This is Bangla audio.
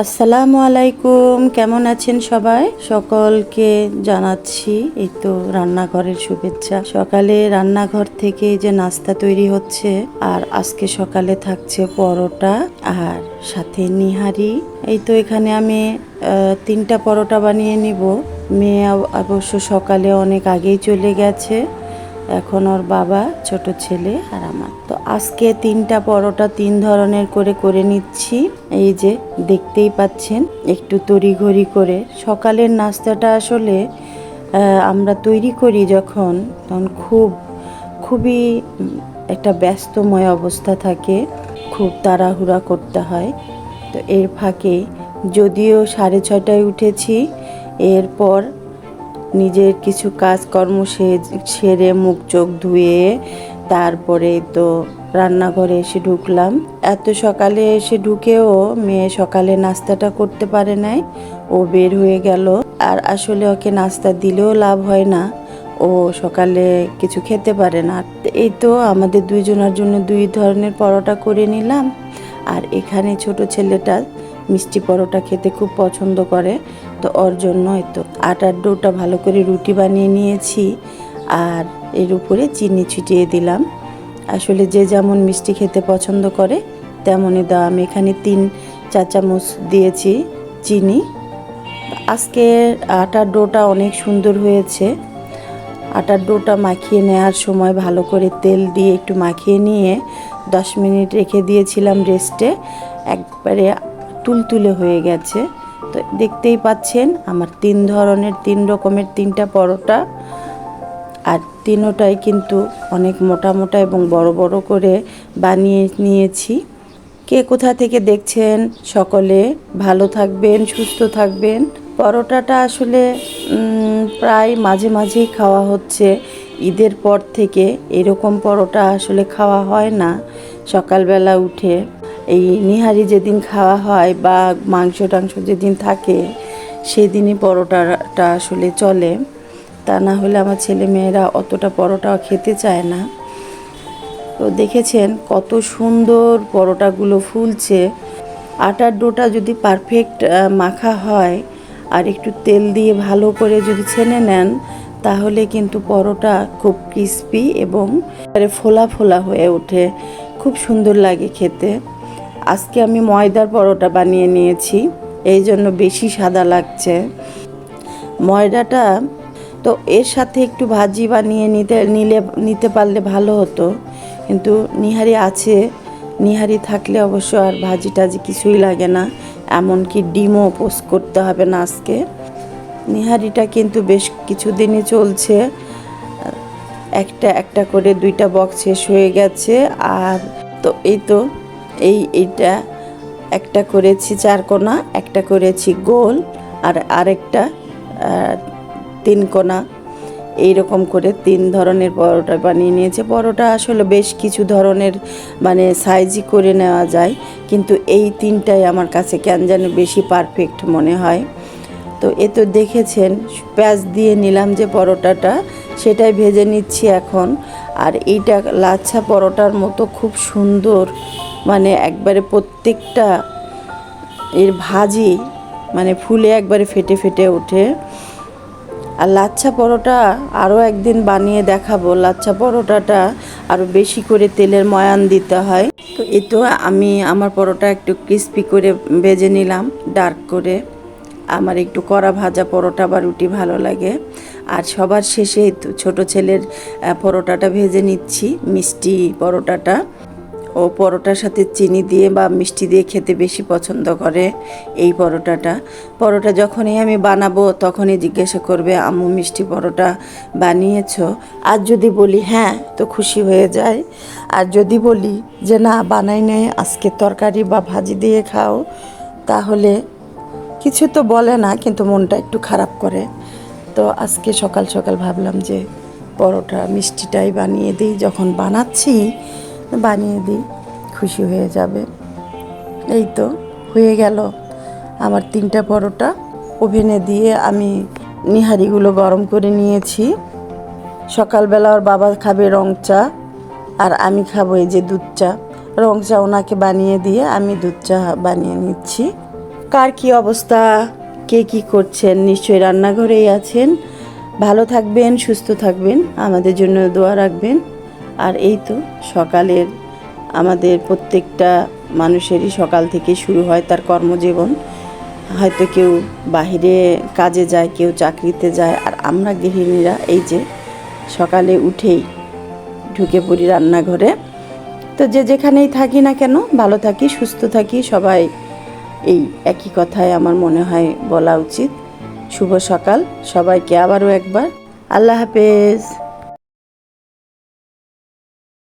আসসালামু আলাইকুম, কেমন আছেন সবাই? সকলকে জানাচ্ছি এই তো রান্নাঘরের শুভেচ্ছা। সকালে রান্নাঘর থেকে যে নাস্তা তৈরি হচ্ছে, আর আজকে সকালে থাকছে পরোটা আর সাথে নিহারি। এই তো এখানে আমি তিনটা পরোটা বানিয়ে নিব। মেয়ে অবশ্য সকালে অনেক আগেই চলে গেছে। এখন ওর বাবা, ছোট ছেলে আর আমার। তো আজকে তিনটা পরোটা তিন ধরনের করে করে নিচ্ছি। এই যে দেখতেই পাচ্ছেন, একটু তড়িঘড়ি করে। সকালের নাস্তাটা আসলে আমরা তৈরি করি যখন, তখন খুব, খুবই একটা ব্যস্তময় অবস্থা থাকে। খুব তাড়াহুড়া করতে হয়। তো এর ফাঁকে যদিও সাড়ে ছটায় উঠেছি, এরপর নিজের কিছু কাজকর্ম সেরে মুখ চোখ ধুয়ে তারপরে তো রান্নাঘরে এসে ঢুকলাম। এত সকালে এসে ঢুকেও মেয়ে সকালে নাস্তাটা করতে পারে নাই। ও বের হয়ে গেল। আর আসলে ওকে নাস্তা দিলেও লাভ হয় না। ও সকালে কিছু খেতে পারে না। এই তো আমাদের দুইজনের জন্য দুই ধরনের পরোটা করে নিলাম। আর এখানে ছোট ছেলেটা মিষ্টি পরোটা খেতে খুব পছন্দ করে, তো ওর জন্য তো। আটার ডোটা ভালো করে রুটি বানিয়ে নিয়েছি আর এর উপরে চিনি ছিটিয়ে দিলাম। আসলে যে যেমন মিষ্টি খেতে পছন্দ করে, তেমনই দাও আমি এখানে তিন চা চামচ দিয়েছি চিনি। আজকে আটার ডোটা অনেক সুন্দর হয়েছে। আটার ডোটা মাখিয়ে নেওয়ার সময় ভালো করে তেল দিয়ে একটু মাখিয়ে নিয়ে দশ মিনিট রেখে দিয়েছিলাম রেস্টে। একবারে তুলতুলে হয়ে গেছে। তো দেখতেই পাচ্ছেন, আমার তিন ধরনের, তিন রকমের তিনটা পরোটা। আর তিনোটাই কিন্তু অনেক মোটা মোটা এবং বড় বড় করে বানিয়ে নিয়েছি। কে কোথা থেকে দেখছেন, সকলে ভালো থাকবেন, সুস্থ থাকবেন। পরোটাটা আসলে প্রায় মাঝে মাঝেই খাওয়া হচ্ছে। ঈদের পর থেকে এরকম পরোটা আসলে খাওয়া হয় না। সকালবেলা উঠে এই নিহারি যেদিন খাওয়া হয় বা মাংস টাংস যেদিন থাকে, সেদিনই পরোটাটা আসলে চলে। তা না হলে আমার ছেলে মেয়েরা অতটা পরোটা খেতে চায় না। তো দেখেছেন কত সুন্দর পরোটাগুলো ফুলছে। আটার ডোটা যদি পারফেক্ট মাখা হয় আর একটু তেল দিয়ে ভালো করে যদি ছেনে নেন, তাহলে কিন্তু পরোটা খুব ক্রিস্পি এবং ফোলা ফোলা হয়ে ওঠে। খুব সুন্দর লাগে খেতে। আজকে আমি ময়দার পরোটা বানিয়ে নিয়েছি, এই জন্য বেশি সাদা লাগছে। ময়দাটা তো এর সাথে একটু ভাজি বানিয়ে নিতে, নিলে, নিতে পারলে ভালো হতো। কিন্তু নিহারি আছে, নিহারি থাকলে অবশ্য আর ভাজি টাজি কিছুই লাগে না। এমনকি ডিমও পোস্ট করতে হবে না আজকে। নিহারিটা কিন্তু বেশ কিছুদিনই চলছে। একটা একটা করে দুইটা বক্স শেষ হয়ে গেছে আর তো এই তো এই এইটা একটা করেছি চার চারকোনা একটা করেছি গোল আর আরেকটা আহ, তিন কোনা এইরকম করে তিন ধরনের পরোটা বানিয়ে নিয়েছে। পরোটা আসলে বেশ কিছু ধরনের মানে সাইজই করে নেওয়া যায়, কিন্তু এই তিনটাই আমার কাছে কেন যেন বেশি পারফেক্ট মনে হয়। তো এ তো দেখেছেন, পেঁয়াজ দিয়ে নিলাম যে পরোটাটা, সেটাই ভেজে নিচ্ছি এখন। আর এইটা লাচ্ছা পরোটার মতো খুব সুন্দর মানে একবারে প্রত্যেকটা এর ভাজি মানে ফুলে একবারে ফেটে ফেটে ওঠে। আর লাচ্ছা পরোটা আরও একদিন বানিয়ে দেখাবো। লাচ্ছা পরোটাটা আরও বেশি করে তেলের ময়ান দিতে হয়। তো এ তো আমি আমার পরোটা একটু ক্রিস্পি করে ভেজে নিলাম ডার্ক করে। আমার একটু কড়া ভাজা পরোটা বা রুটি ভালো লাগে। আর সবার শেষে ছোটো ছেলের পরোটাটা ভেজে নিচ্ছি, মিষ্টি পরোটাটা। ও পরোটার সাথে চিনি দিয়ে বা মিষ্টি দিয়ে খেতে বেশি পছন্দ করে এই পরোটাটা। পরোটা যখনই আমি বানাবো তখনই জিজ্ঞাসা করবে, আম্মু, মিষ্টি পরোটা বানিয়েছ? আর যদি বলি হ্যাঁ তো খুশি হয়ে যায়। আর যদি বলি যে, না, বানাই নেই, আজকে তরকারি বা ভাজি দিয়ে খাও, তাহলে কিছু তো বলে না, কিন্তু মনটা একটু খারাপ করে। তো আজকে সকাল সকাল ভাবলাম যে, পরোটা মিষ্টিটাই বানিয়ে দিই। যখন বানাচ্ছি বানিয়ে দিই, খুশি হয়ে যাবে। এই তো, হয়ে গেল। আমার তিনটা পরোটা ওভেনে দিয়ে আমি নিহারিগুলো গরম করে নিয়েছি। সকালবেলা ওর বাবা খাবে রং চা, আর আমি খাব এই যে দুধ চা। রং চা ওনাকে বানিয়ে দিয়ে আমি দুধ চা বানিয়ে নিচ্ছি। কার কি অবস্থা? কে কি করছেন? নিশ্চয়ই রান্নাঘরেই আছেন। ভালো থাকবেন, সুস্থ থাকবেন। আমাদের জন্য দোয়া রাখবেন। আর এই তো সকালের আমাদের প্রত্যেকটা মানুষেরই সকাল থেকে শুরু হয় তার কর্মজীবন। হয়তো কেউ বাহিরে কাজে যায়, কেউ চাকরিতে যায়, আর আমরা গৃহিণীরা এই যে সকালে উঠেই ঢুকে পড়ি রান্নাঘরে। তো যে যেখানেই থাকি না কেন, ভালো থাকি, সুস্থ থাকি, সবাই এই একই কথাই আমার মনে হয় বলা উচিত। শুভ সকাল, সবাইকে আবারও একবার। আল্লাহ হাফেজ।